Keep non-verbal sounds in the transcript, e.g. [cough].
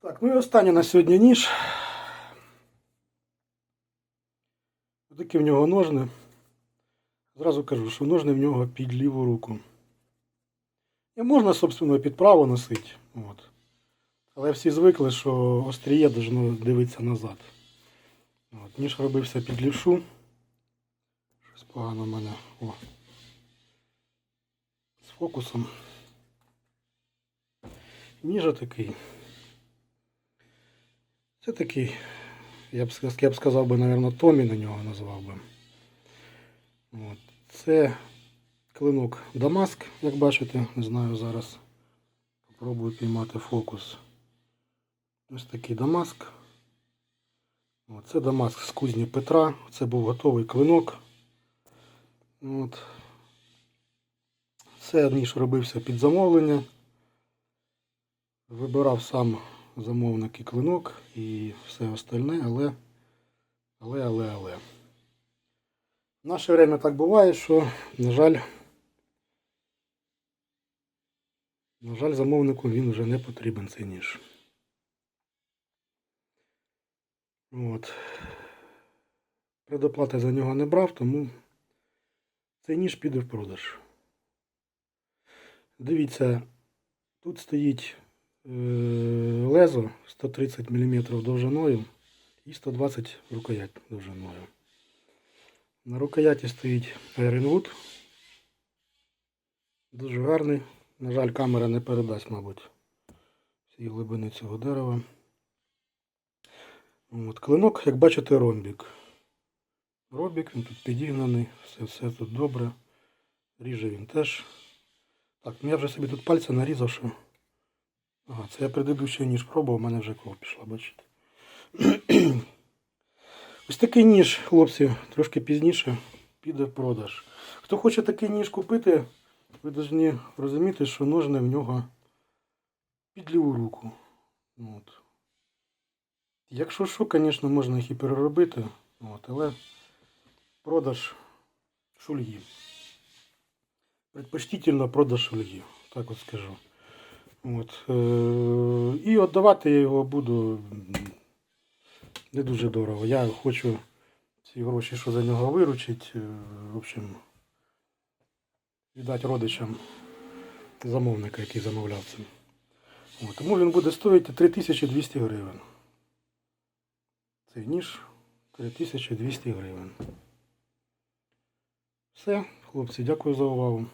Так, ну і останнє на сьогодні ніж. Такі в нього ножни. Зразу кажу, що ножни в нього під ліву руку. І можна, собственно, під право носити. От. Але всі звикли, що остріє должно дивитися назад. От. Ніж робився під лівшу. Щось погано в мене. О. З фокусом. Ніж такий. Це такий, я б, я б сказав би, мабуть, Томі на нього назвав би. От. Це клинок Дамаск, як бачите, не знаю зараз. Попробую піймати фокус. Ось такий Дамаск. От. Це Дамаск з кузні Петра. Це був готовий клинок. От. Це ніж робився під замовлення. Вибирав сам замовник і клинок і все остальне, але, але, але, але. В наше время так буває, що, на жаль, на жаль, замовнику він вже не потрібен цей ніж. От. Предоплати за нього не брав, тому цей ніж піде в продаж. Дивіться, тут стоїть лезо 130 мм довжиною і 120 рукоять довжиною. На рукояті стоїть Ironwood. Дуже гарний. На жаль, камера не передасть, мабуть, всі глибини цього дерева. От, клинок, як бачите, ромбік. Ромбік, він тут підігнаний, все, все тут добре. Ріже він теж. Так, ну я вже собі тут пальця нарізав, що. Ага, це я предыдущий ніж пробував, у мене вже кров пішла, бачите. [clears throat] Ось такий ніж, хлопці, трошки пізніше піде в продаж. Хто хоче такий ніж купити, ви повинні розуміти, що ножни в нього під ліву руку. От. Якщо що, звісно, можна їх і переробити, от, але продаж шульги. Предпочтительно продаж шульги, так от скажу. От, е, і віддавати я його буду не дуже дорого. Я хочу ці гроші, що за нього виручить, е, в общем, віддати родичам замовника, який замовляв це. Тому він буде стоїти 3200 гривень. Цей ніж 3200 гривень. Все, хлопці, дякую за увагу.